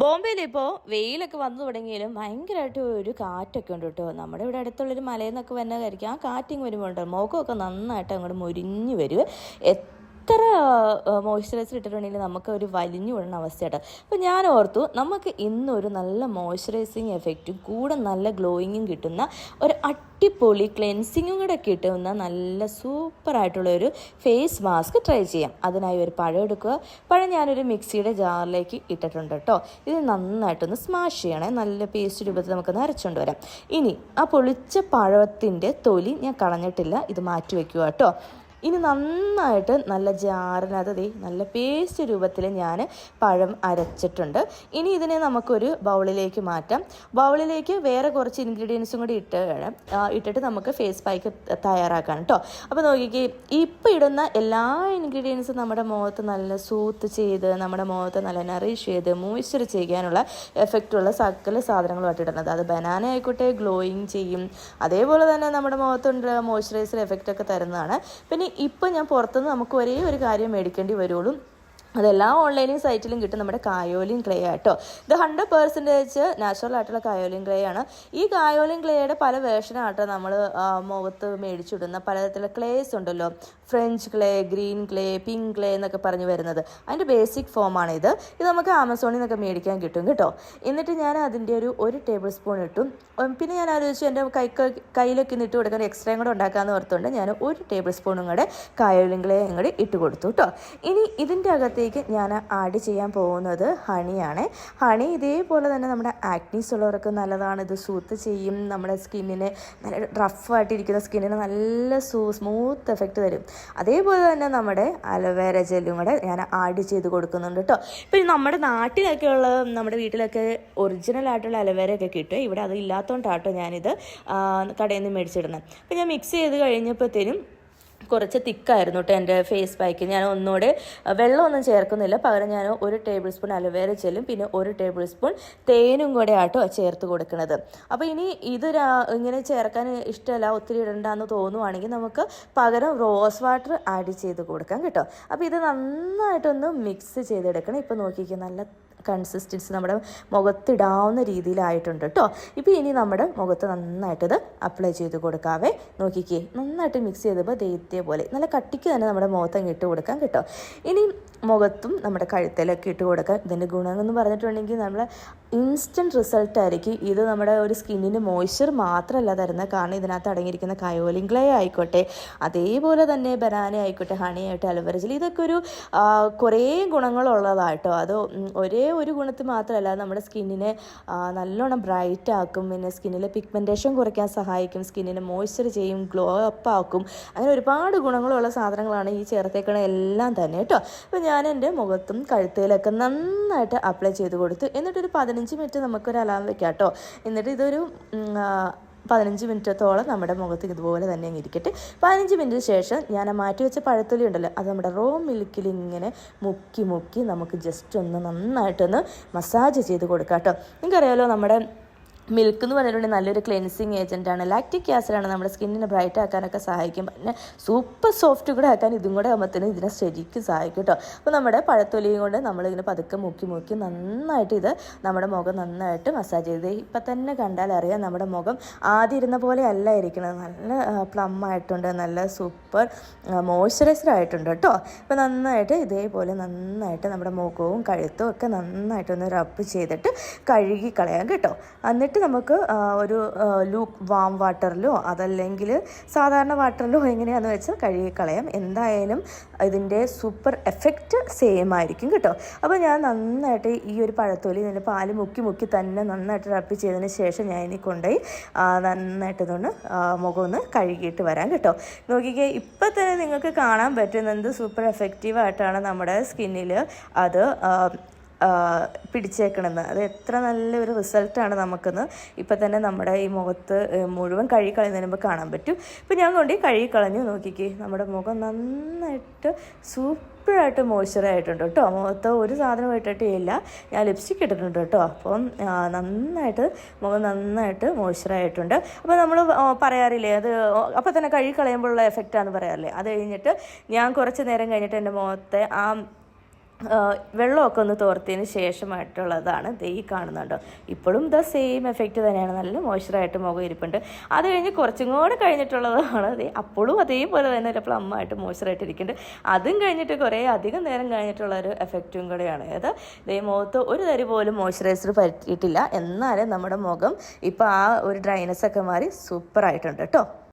ബോംബെയിൽ ഇപ്പോൾ വെയിലൊക്കെ വന്നു തുടങ്ങിയാലും ഭയങ്കരമായിട്ട് ഒരു കാറ്റൊക്കെ ഉണ്ട് കേട്ടോ. നമ്മുടെ ഇവിടെ അടുത്തുള്ളൊരു മലയിൽ നിന്നൊക്കെ വന്നതായിരിക്കും ആ കാറ്റിങ് വരുമ്പോൾ ഉണ്ടോ? മുഖമൊക്കെ നന്നായിട്ട് അങ്ങോട്ട് മുരിഞ്ഞ് വരും. എത്ര മോയ്സ്ചറൈസർ ഇട്ടിട്ടുണ്ടെങ്കിൽ നമുക്ക് ഒരു വലിഞ്ഞു വിടുന്ന അവസ്ഥയായിട്ട് അപ്പോൾ ഞാൻ ഓർത്തു നമുക്ക് ഇന്നൊരു നല്ല മോയ്സ്ചറൈസിങ് എഫക്റ്റും കൂടെ നല്ല ഗ്ലോയിങ്ങും കിട്ടുന്ന ഒരു അടിപൊളി ക്ലെൻസിങ്ങും കൂടെ കിട്ടുന്ന നല്ല സൂപ്പറായിട്ടുള്ള ഒരു ഫേസ് മാസ്ക് ട്രൈ ചെയ്യാം. അതിനായി ഒരു പഴം എടുക്കുക. പഴം ഞാനൊരു മിക്സിയുടെ ജാറിലേക്ക് ഇട്ടിട്ടുണ്ട് കേട്ടോ ഇത് നന്നായിട്ടൊന്ന് സ്മാഷ് ചെയ്യണേ. നല്ല പേസ്റ്റ് രൂപത്തിൽ നമുക്കൊന്ന് അരച്ചുകൊണ്ട് വരാം. ഇനി ആ പൊളിച്ച പഴത്തിന്റെ തൊലി ഞാൻ കളഞ്ഞിട്ടില്ല. ഇത് മാറ്റി വയ്ക്കുക കേട്ടോ ഇനി നന്നായിട്ട് നല്ല ജാറിനകത്ത് ദേ നല്ല പേസ്റ്റ് രൂപത്തിൽ ഞാൻ പഴം അരച്ചിട്ടുണ്ട്. ഇനി ഇതിനെ നമുക്കൊരു ബൗളിലേക്ക് മാറ്റാം. ബൗളിലേക്ക് വേറെ കുറച്ച് ഇൻഗ്രീഡിയൻസും കൂടി ഇട്ട് ഇട്ടിട്ട് നമുക്ക് ഫേസ് പാക്ക് തയ്യാറാക്കാം കേട്ടോ അപ്പോൾ നോക്കിക്കേ ഇപ്പം ഇടുന്ന എല്ലാ ഇൻഗ്രീഡിയൻസും നമ്മുടെ മുഖത്ത് നല്ല സൂത്ത് ചെയ്ത് നമ്മുടെ മുഖത്ത് നല്ല നറിഷ് ചെയ്ത് മോയ്സ്ചർ ചെയ്യാനുള്ള എഫക്റ്റുള്ള സകല സാധനങ്ങളുമായിട്ട് ഇടുന്നത്. അത് ബനാന ആയിക്കോട്ടെ ഗ്ലോയിങ് ചെയ്യും. അതേപോലെ തന്നെ നമ്മുടെ മുഖത്തുണ്ട് മോയ്സ്ചറൈസർ എഫക്റ്റൊക്കെ തരുന്നതാണ്. പിന്നെ ഇപ്പം ഞാൻ പുറത്തുനിന്ന് നമുക്ക് ഒരേ ഒരു കാര്യം മേടിക്കേണ്ടി വരുള്ളൂ. അതെല്ലാ ഓൺലൈനിൽ സൈറ്റിലും കിട്ടും നമ്മുടെ കായോലിൻ ക്ലേ ആട്ടോ ഇത് ഹൺഡ്രഡ് പെർസെന്റേജ് നാച്ചുറൽ ആയിട്ടുള്ള കായോലിൻ ക്ലേ ആണ്. ഈ കായോലിൻ ക്ലേയുടെ പല വേർഷനാട്ടോ നമ്മൾ മുഖത്ത് മേടിച്ചിടുന്ന പലതരത്തിലുള്ള ക്ലേസ് ഉണ്ടല്ലോ. French clay green clay pink clay എന്നൊക്കെ പറഞ്ഞ് വരുന്നത്. അതിന്റെ ബേസിക് ഫോമാണ് ഇത്. ഇത് നമുക്ക് ആമസോണിൽ നിന്നൊക്കെ മേടിക്കാൻ കിട്ടും കേട്ടോ. എന്നിട്ട് ഞാൻ അതിന്റെ ഒരു ഒരു ടേബിൾ സ്പൂൺ ഇട്ടും പിന്നെ ഞാൻ ആലോചിച്ചു എന്റെ കൈ കയ്യിലൊക്കെ ഇന്നിട്ട് കൊടുക്കാൻ എക്സ്ട്രായും കൂടെ ഉണ്ടാക്കാമെന്ന് ഓർത്തുകൊണ്ട് ഞാൻ ഒരു ടേബിൾ സ്പൂണും കൂടെ കായോലിൻ ക്ലേ അങ്ങോട്ട് ഇട്ട് കൊടുത്തു കേട്ടോ ഇനി ഇതിന്റെ അകത്തേക്ക് ഞാൻ ആഡ് ചെയ്യാൻ പോകുന്നത് ഹണിയാണ്. ഹണി ഇതേപോലെ തന്നെ നമ്മുടെ ആക്നീസ് ഉള്ളവർക്ക് നല്ലതാണ്. ഇത് സൂത്ത് ചെയ്യും. നമ്മുടെ സ്കിന്നിന് നല്ല റഫായിട്ടിരിക്കുന്ന സ്കിന്നിന് നല്ല സൂ സ്മൂത്ത് എഫക്റ്റ് തരും. അതേപോലെ തന്നെ നമ്മുടെ അലോവേര ജെല്ലും കൂടെ ഞാൻ ആഡ് ചെയ്ത് കൊടുക്കുന്നുണ്ട് കേട്ടോ ഇപ്പം നമ്മുടെ നാട്ടിലൊക്കെ ഉള്ള നമ്മുടെ വീട്ടിലൊക്കെ ഒറിജിനൽ ആയിട്ടുള്ള അലോവേര ഒക്കെ കിട്ടും. ഇവിടെ അത് ഇല്ലാത്തതുകൊണ്ടാട്ടോ ഞാനിത് കടയിൽ നിന്ന് മേടിച്ചിടുന്നത് അപ്പം ഞാൻ മിക്സ് ചെയ്ത് കഴിഞ്ഞപ്പോഴത്തേനും കുറച്ച് തിക്കായിരുന്നു കേട്ടോ എന്റെ ഫേസ് പാക്ക് ഞാൻ ഒന്നുകൂടെ വെള്ളമൊന്നും ചേർക്കുന്നില്ല. പകരം ഞാൻ ഒരു ടേബിൾ സ്പൂൺ അലോവേര ചെല്ലും പിന്നെ ഒരു ടേബിൾ സ്പൂൺ തേനും കൂടെ ആട്ടോ ചേർത്ത് കൊടുക്കുന്നത്. അപ്പോൾ ഇനി ഇത് ഇങ്ങനെ ചേർക്കാൻ ഇഷ്ടമല്ല ഒത്തിരി ഇടണ്ടെന്ന് തോന്നുവാണെങ്കിൽ നമുക്ക് പകരം റോസ് വാട്ടർ ആഡ് ചെയ്ത് കൊടുക്കാം കേട്ടോ. അപ്പോൾ ഇത് നന്നായിട്ടൊന്ന് മിക്സ് ചെയ്തെടുക്കണം. ഇപ്പോൾ നോക്കിക്കുക നല്ല കൺസിസ്റ്റൻസി നമ്മുടെ മുഖത്തിടാവുന്ന രീതിയിലായിട്ടുണ്ട് കേട്ടോ ഇപ്പോൾ ഇനി നമ്മുടെ മുഖത്ത് നന്നായിട്ടത് അപ്ലൈ ചെയ്ത് കൊടുക്കാവേ. നോക്കിക്കേ നന്നായിട്ട് മിക്സ് ചെയ്തപ്പോൾ ദൈത്യ പോലെ നല്ല കട്ടിക്ക് തന്നെ നമ്മുടെ മുഖത്ത് ഇട്ട് കൊടുക്കാം കേട്ടോ. ഇനി മുഖത്തും നമ്മുടെ കഴുത്തിലൊക്കെ ഇട്ട് കൊടുക്കാം. ഇതിന്റെ ഗുണം എന്ന് പറഞ്ഞിട്ടുണ്ടെങ്കിൽ നമ്മൾ ഇൻസ്റ്റന്റ് റിസൾട്ട് ആയിരിക്കും. ഇത് നമ്മുടെ ഒരു സ്കിന്നിന് മോയ്സ്ചർ മാത്രമല്ല തരുന്നത്. കാരണം ഇതിനകത്ത് അടങ്ങിയിരിക്കുന്ന കയോലിൻ ക്ലേ ആയിക്കോട്ടെ അതേപോലെ തന്നെ ബനാന ആയിക്കോട്ടെ ഹണി ആയിട്ട് അലോവേര ജെൽ ഇതൊക്കെ ഒരു കുറേ ഗുണങ്ങളുള്ളതായിട്ടോ അത് ഒരേ ഒരു ഗുണത്തിൽ മാത്രമല്ല നമ്മുടെ സ്കിന്നിനെ നല്ലോണം ബ്രൈറ്റ് ആക്കും. പിന്നെ സ്കിന്നിലെ പിഗ്മെന്റേഷൻ കുറയ്ക്കാൻ സഹായിക്കും. സ്കിന്നിനെ മോയ്സ്ചർ ചെയ്യും ഗ്ലോ അപ്പ് ആക്കും. അങ്ങനെ ഒരുപാട് ഗുണങ്ങളുള്ള സാധനങ്ങളാണ് ഈ ചേർത്തേക്കണ എല്ലാം തന്നെ കേട്ടോ. അപ്പോൾ ഞാൻ എന്റെ മുഖത്തും കഴുത്തേലൊക്കെ നന്നായിട്ട് അപ്ലൈ ചെയ്ത് കൊടുത്തു. എന്നിട്ടൊരു പതിനഞ്ച് മിനിറ്റ് നമുക്കൊരു അലാം വെക്കാം കേട്ടോ എന്നിട്ട് ഇതൊരു പതിനഞ്ച് മിനിറ്റത്തോളം നമ്മുടെ മുഖത്ത് ഇതുപോലെ തന്നെ ഇരിക്കട്ടെ. പതിനഞ്ച് മിനിറ്റിന് ശേഷം ഞാൻ മാറ്റി വെച്ച പഴത്തൊലി ഉണ്ടല്ലോ അത് നമ്മുടെ റോ മിൽക്കിൽ ഇങ്ങനെ മുക്കി മുക്കി നമുക്ക് ജസ്റ്റ് ഒന്ന് നന്നായിട്ടൊന്ന് മസാജ് ചെയ്ത് കൊടുക്കാം കേട്ടോ നിങ്ങൾക്കറിയാമല്ലോ നമ്മുടെ മിൽക്ക് എന്ന് പറഞ്ഞിട്ടുണ്ടെങ്കിൽ നല്ലൊരു ക്ലെൻസിങ് ഏജന്റാണ് ലാക്റ്റിക് ആസിഡാണ് നമ്മുടെ സ്കിന്നിനെ ബ്രൈറ്റ് ആക്കാനൊക്കെ സഹായിക്കും. പിന്നെ സൂപ്പർ സോഫ്റ്റ് കൂടെ ആക്കാൻ ഇതും കൂടെ ആകുമ്പോഴത്തേനും ഇതിനെ ശരിക്കും സഹായിക്കും കേട്ടോ. അപ്പോൾ നമ്മുടെ പഴത്തൊലിയും കൊണ്ട് നമ്മളിങ്ങനെ പതുക്കെ മുക്കി മുക്കി നന്നായിട്ട് ഇത് നമ്മുടെ മുഖം നന്നായിട്ട് മസാജ് ചെയ്ത് ഇപ്പം തന്നെ കണ്ടാൽ അറിയാം നമ്മുടെ മുഖം ആദ്യം ഇരുന്ന പോലെ അല്ല ഇരിക്കുന്നത് നല്ല പ്ലം ആയിട്ടുണ്ട്. നല്ല സൂപ്പർ മോയ്സ്ചറൈസർ ആയിട്ടുണ്ട് കേട്ടോ. അപ്പോൾ നന്നായിട്ട് ഇതേപോലെ നന്നായിട്ട് നമ്മുടെ മുഖവും കഴുത്തും ഒക്കെ നന്നായിട്ടൊന്ന് റബ്ബ് ചെയ്തിട്ട് കഴുകി കളയാം കേട്ടോ. എന്നിട്ട് നമുക്ക് ഒരു ലൂക്ക് വാം വാട്ടറിലോ അതല്ലെങ്കിൽ സാധാരണ വാട്ടറിലോ എങ്ങനെയാണെന്ന് വെച്ചാൽ കഴുകി കളയാം എന്തായാലും ഇതിന്റെ സൂപ്പർ എഫക്റ്റ് സെയിം ആയിരിക്കും കേട്ടോ. അപ്പോൾ ഞാൻ നന്നായിട്ട് ഈ ഒരു പഴത്തൊലി ഇതിന്റെ പാൽ മുക്കി മുക്കി തന്നെ നന്നായിട്ട് റപ്പ് ചെയ്തതിന് ശേഷം ഞാൻ ഇനി കൊണ്ടുപോയി നന്നായിട്ട് ഇതൊന്ന് മുഖം ഒന്ന് കഴുകിയിട്ട് വരാം കേട്ടോ. നോക്കിക്കേ ഇപ്പം തന്നെ നിങ്ങൾക്ക് കാണാൻ പറ്റുന്നത് സൂപ്പർ എഫക്റ്റീവായിട്ടാണ് നമ്മുടെ സ്കിന്നിൽ അത് പിടിച്ചേക്കണമെന്ന് അത് എത്ര നല്ലൊരു റിസൾട്ടാണ് നമുക്കെന്ന് ഇപ്പം തന്നെ നമ്മുടെ ഈ മുഖത്ത് മുഴുവൻ കഴുകി കളയുന്നതിന് മുമ്പ് കാണാൻ പറ്റും. ഇപ്പം ഞാൻ കൊണ്ട് കഴുകി കളഞ്ഞു നോക്കിക്കേ. നമ്മുടെ മുഖം നന്നായിട്ട് സൂപ്പറായിട്ട് മോയ്സ്ചറായിട്ടുണ്ട് കേട്ടോ. മുഖത്ത് ഒരു സാധനം ഇട്ടിട്ടേ ഇല്ല. ഞാൻ ലിപ്സ്റ്റിക് ഇട്ടിട്ടുണ്ട് കേട്ടോ. അപ്പം നന്നായിട്ട് മുഖം നന്നായിട്ട് മോയ്സ്ചറായിട്ടുണ്ട് അപ്പോൾ നമ്മൾ പറയാറില്ലേ അത് അപ്പോൾ തന്നെ കഴുകി കളയുമ്പോഴുള്ള എഫക്റ്റാന്ന് പറയാറില്ലേ? അത് കഴിഞ്ഞിട്ട് ഞാൻ കുറച്ച് നേരം കഴിഞ്ഞിട്ട് എന്റെ മുഖത്തെ ആ, വെള്ളമൊക്കെ ഒന്ന് തോർത്തതിന് ശേഷമായിട്ടുള്ളതാണ് ദേ ഈ കാണുന്നുണ്ടോ. ഇപ്പോഴും ദ സെയിം എഫക്റ്റ് തന്നെയാണ്. നല്ല മോയ്സ്ചറായിട്ട് മുഖം ഇരിപ്പുണ്ട്. അത് കഴിഞ്ഞ് കുറച്ചും കൂടെ കഴിഞ്ഞിട്ടുള്ളതാണ്. ദേ അപ്പോഴും അതേപോലെ തന്നെ ഒരു പ്ലം ആയിട്ട് മോയ്സ്ചറായിട്ട് ഇരിക്കുന്നുണ്ട്. അതും കഴിഞ്ഞിട്ട് കുറേ അധികം നേരം കഴിഞ്ഞിട്ടുള്ള ഒരു എഫക്റ്റും കൂടെയാണ്. അത് ദേ മുഖത്ത് ഒരു തരി പോലും മോയ്സ്ചറൈസർ പറ്റിയിട്ടില്ല. എന്നാലും നമ്മുടെ മുഖം ഇപ്പോൾ ആ ഒരു ഡ്രൈനസ് ഒക്കെ മാറി സൂപ്പറായിട്ടുണ്ട് കേട്ടോ.